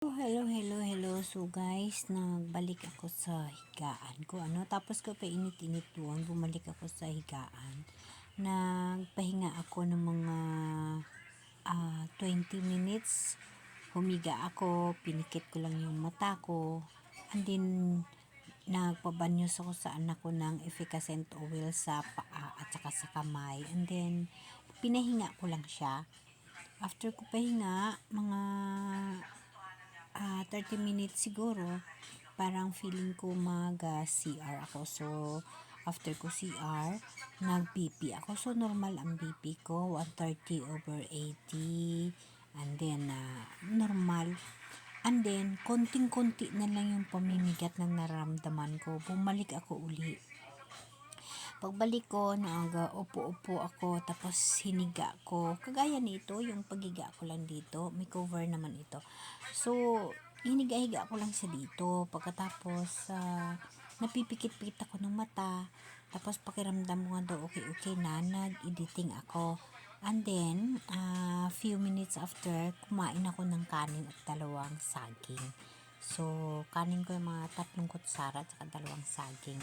Hello, hello, hello. So guys, nagbalik ako sa higaan ko. Ano? Tapos ko pa init-init doon, bumalik ako sa higaan. Nagpahinga ako ng mga ah, 20 minutes. Humiga ako, pinikit ko lang yung mata ko. And then, nagpabanyos ako sa anak ko ng efficacent oil sa paa at saka sa kamay. And then, pinahinga ko lang siya. After ko pahinga, mga ah 30 minutes siguro, parang feeling ko mag ah, CR ako. So, after ko CR, nag-BP ako. So, normal ang BP ko, 130 over 80. And then, ah, normal. And then, konting-konti na lang yung pamimigat na nararamdaman ko. Bumalik ako uli. Pagbalik ko, naaga, upo-upo ako, tapos hiniga ko. Kagaya nito, yung pagiga ko lang dito, may cover naman ito. So, hiniga-higa ko lang siya dito. Pagkatapos, uh, napipikit-pikit ako ng mata. Tapos, pakiramdam mo nga daw, okay-okay na, nag-editing ako. And then, uh, few minutes after, kumain ako ng kanin at dalawang saging. So, kanin ko yung mga tatlong kutsara at dalawang saging.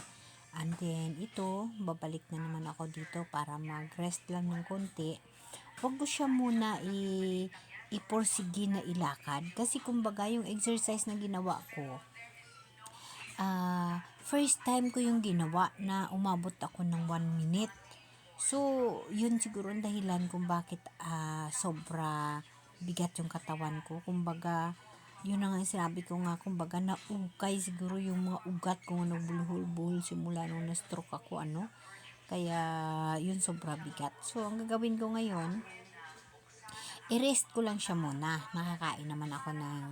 And then, ito, babalik na naman ako dito para mag-rest lang ng konti. Huwag ko siya muna i- iporsige na ilakad. Kasi kumbaga, yung exercise na ginawa ko, uh, first time ko yung ginawa na umabot ako ng 1 minute. So, yun siguro ang dahilan kung bakit uh, sobra bigat yung katawan ko. Kumbaga, yun na nga sinabi ko nga, kumbaga naukay siguro yung mga ugat ko nga nagbulhol-buhol simula nung na-stroke ako, ano. Kaya, yun sobra bigat. So, ang gagawin ko ngayon, i-rest ko lang siya muna. Nakakain naman ako ng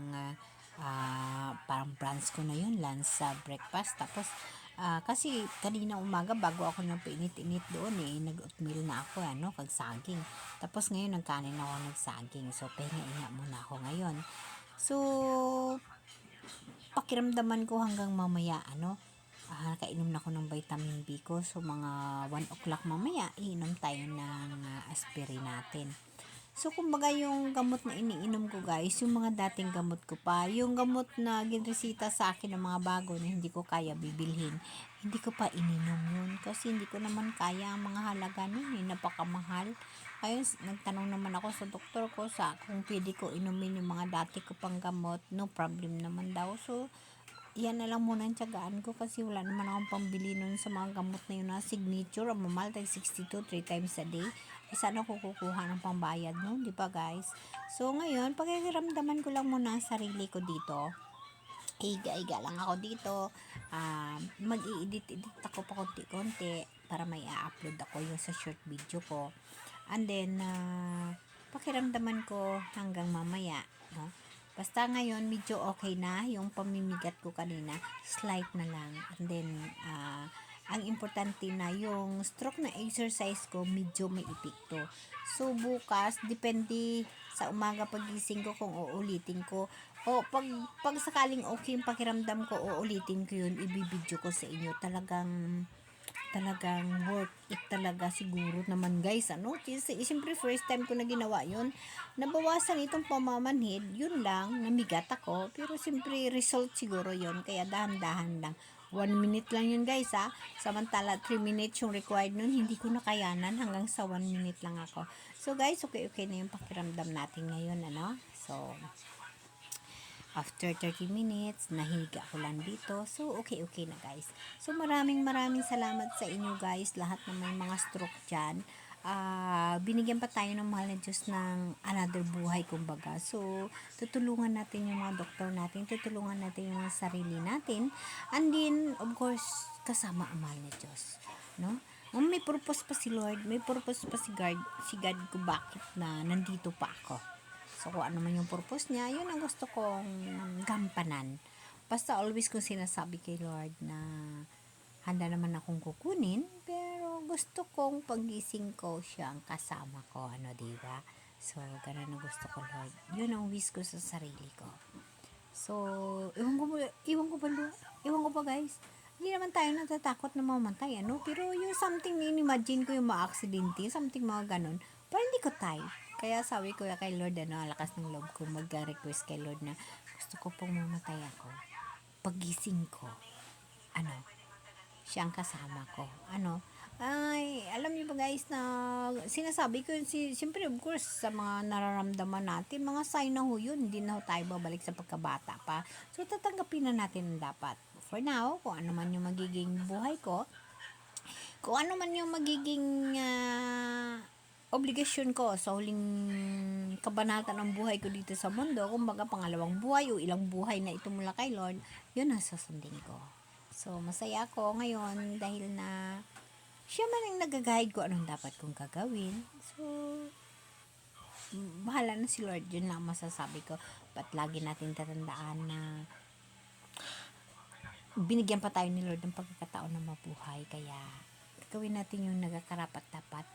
uh, parang brunch ko na yun, lunch sa breakfast. Tapos, Uh, kasi kanina umaga bago ako nang painit-init doon eh, nag-oatmeal na ako ano, kag saging. Tapos ngayon nagkanin ako ng saging. So pahinga-inga muna ako ngayon. So pakiramdaman ko hanggang mamaya ano, uh, nakainom na ako ng vitamin B ko. So mga 1 o'clock mamaya, iinom tayo ng uh, aspirin natin. So, kumbaga yung gamot na iniinom ko guys, yung mga dating gamot ko pa, yung gamot na ginresita sa akin ng mga bago na hindi ko kaya bibilhin, hindi ko pa ininom yun. Kasi hindi ko naman kaya ang mga halaga nun eh, napakamahal. Ayun, nagtanong naman ako sa doktor ko sa kung pwede ko inumin yung mga dati ko pang gamot, no problem naman daw. So, yan na lang muna ang tiyagaan ko kasi wala naman akong pambili nun sa mga gamot na yun na signature. Ang mamal, 62, 3 times a day. Eh, sana ko kukuha ng pambayad nun, di ba guys? So, ngayon, pakikiramdaman ko lang muna ang sarili ko dito. Iga-iga lang ako dito. Uh, Mag-i-edit-edit ako pa konti-konti para may a-upload ako yung sa short video ko. And then, uh, pakiramdaman ko hanggang mamaya, no? Basta ngayon, medyo okay na. Yung pamimigat ko kanina, slight na lang. And then, uh, ang importante na yung stroke na exercise ko, medyo may epekto. So, bukas, depende sa umaga pagising ko kung uulitin ko. O, pag, pag sakaling okay yung pakiramdam ko, uulitin ko yun, ibibidyo ko sa inyo. Talagang talagang worth it talaga siguro naman guys. Ano? Kasi siyempre first time ko na ginawa yun. Nabawasan itong pamamanhid. Yun lang namigat ako. Pero siyempre result siguro yun. Kaya dahan-dahan lang. 1 minute lang yun guys ha? Samantala 3 minutes yung required nun. Hindi ko nakayanan hanggang sa 1 minute lang ako. So guys okay okay na yung pakiramdam natin ngayon ano? So After 30 minutes, nahiga ko lang dito. So, okay-okay na guys. So, maraming maraming salamat sa inyo guys. Lahat na may mga stroke dyan. Uh, binigyan pa tayo ng mahal na Diyos ng another buhay kumbaga. So, tutulungan natin yung mga doktor natin. Tutulungan natin yung sarili natin. And then, of course, kasama ang mahal na Diyos. No? Um, may purpose pa si Lord. May purpose pa si God, si God ko bakit na nandito pa ako. So, kung ano man yung purpose niya, yun ang gusto kong gampanan. Basta always kong sinasabi kay Lord na handa naman akong kukunin, pero gusto kong pagising ko siyang kasama ko, ano, di ba? So, ganun ang gusto ko, Lord. Yun ang wish ko sa sarili ko. So, iwan ko, iwan ko ba, iwan ko ba, guys? Hindi naman tayo natatakot na mamatay, ano? Pero yung something na imagine ko yung ma-aksidente, something mga ganun, parang hindi ko type. Kaya sabi ko kay Lord, ano, lakas ng loob ko mag-request kay Lord na gusto ko pong mamatay ako. Pagising ko, ano, siya ang kasama ko. Ano, ay, alam niyo ba guys na sinasabi ko yun, si, siyempre of course sa mga nararamdaman natin, mga sign na ho yun, hindi na ho tayo babalik sa pagkabata pa. So, tatanggapin na natin ang dapat. For now, kung ano man yung magiging buhay ko, kung ano man yung magiging ah, obligasyon ko sa huling kabanata ng buhay ko dito sa mundo, kumbaga pangalawang buhay o ilang buhay na ito mula kay Lord, yun ang susundin ko. So, masaya ako ngayon dahil na siya man ang nag-guide ko anong dapat kong gagawin. So, bahala na si Lord. Yun lang ang masasabi ko. But lagi natin tatandaan na binigyan pa tayo ni Lord ng pagkakataon na mabuhay. Kaya, gawin natin yung nagkakarapat dapat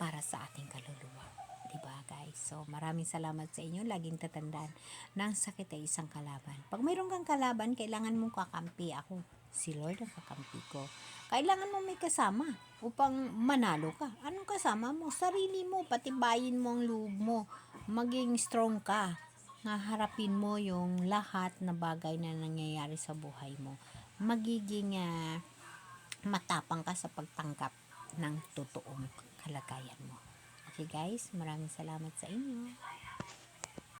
para sa ating kaluluwa. Diba guys? So, maraming salamat sa inyo. Laging tatandaan na ang sakit ay isang kalaban. Pag mayroon kang kalaban, kailangan mong kakampi ako. Si Lord ang kakampi ko. Kailangan mo may kasama upang manalo ka. Anong kasama mo? Sarili mo, patibayin mo ang loob mo. Maging strong ka. Nga harapin mo yung lahat na bagay na nangyayari sa buhay mo. Magiging ah, matapang ka sa pagtanggap ng totoong kalagayan mo. Okay guys, maraming salamat sa inyo.